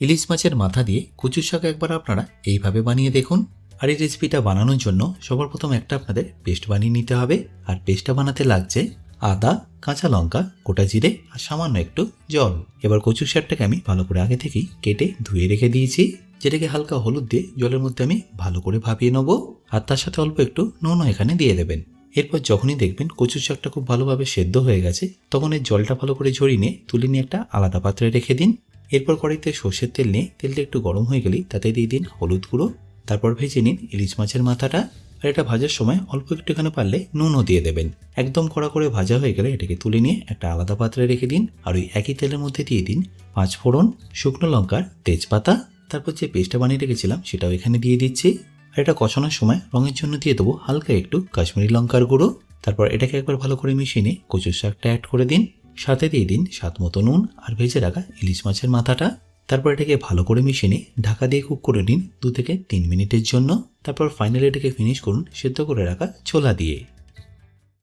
ইলিশ মাছের মাথা দিয়ে কচুর শাক একবার আপনারা এইভাবে বানিয়ে দেখুন। আর এই রেসিপিটা বানানোর জন্য সবার প্রথম একটা আপনাদের পেস্ট বানিয়ে নিতে হবে। আর পেস্টটা বানাতে লাগছে আদা, কাঁচা লঙ্কা, গোটা জিরে আর সামান্য একটু জল। এবার কচুর শাকটাকে আমি ভালো করে আগে থেকেই কেটে ধুয়ে রেখে দিয়েছি। যেটাকে হালকা হলুদ দিয়ে জলের মধ্যে আমি ভালো করে ভাপিয়ে নেব। আর তার সাথে অল্প একটু নুনও এখানে দিয়ে দেবেন। এরপর যখনই দেখবেন কচুর শাকটা খুব ভালোভাবে সেদ্ধ হয়ে গেছে, তখন এই জলটা ভালো করে ঝরিয়ে নিয়ে তুলে নিয়ে একটা আলাদা পাত্রে রেখে দিন। এরপর কড়াইতে সর্ষের তেল নিয়ে তেলটা একটু গরম হয়ে গেলেই তাতে দিয়ে দিন হলুদ গুঁড়ো, তারপর ভেজে নিন ইলিশ মাছের মাথাটা। আর এটা ভাজার সময় অল্প একটু এখানে পারলে নুনও দিয়ে দেবেন। একদম কড়া করে ভাজা হয়ে গেলে এটাকে তুলে নিয়ে একটা আলাদা পাত্রে রেখে দিন। আর ওই একই তেলের মধ্যে দিয়ে দিন পাঁচ ফোড়ন শুকনো লঙ্কার তেজপাতা। তারপর যে পেস্টটা বানিয়ে রেখেছিলাম সেটাও এখানে দিয়ে দিচ্ছি। আর এটা কষানোর সময় রঙের জন্য দিয়ে দেবো হালকা একটু কাশ্মীরি লঙ্কার গুঁড়ো। তারপর এটাকে একবার ভালো করে মিশিয়ে নিয়ে কচুর শাকটা অ্যাড করে দিন। সাথে দিয়ে দিন স্বাদ মতো নুন আর ভেজে রাখা ইলিশ মাছের মাথাটা। তারপর এটাকে ভালো করে মিশিয়ে নিয়ে ঢাকা দিয়ে কুক করে নিন দু থেকে তিন মিনিটের জন্য। তারপর ফাইনালি এটাকে ফিনিশ করুন, সেদ্ধ করে রাখা ছোলা দিয়ে।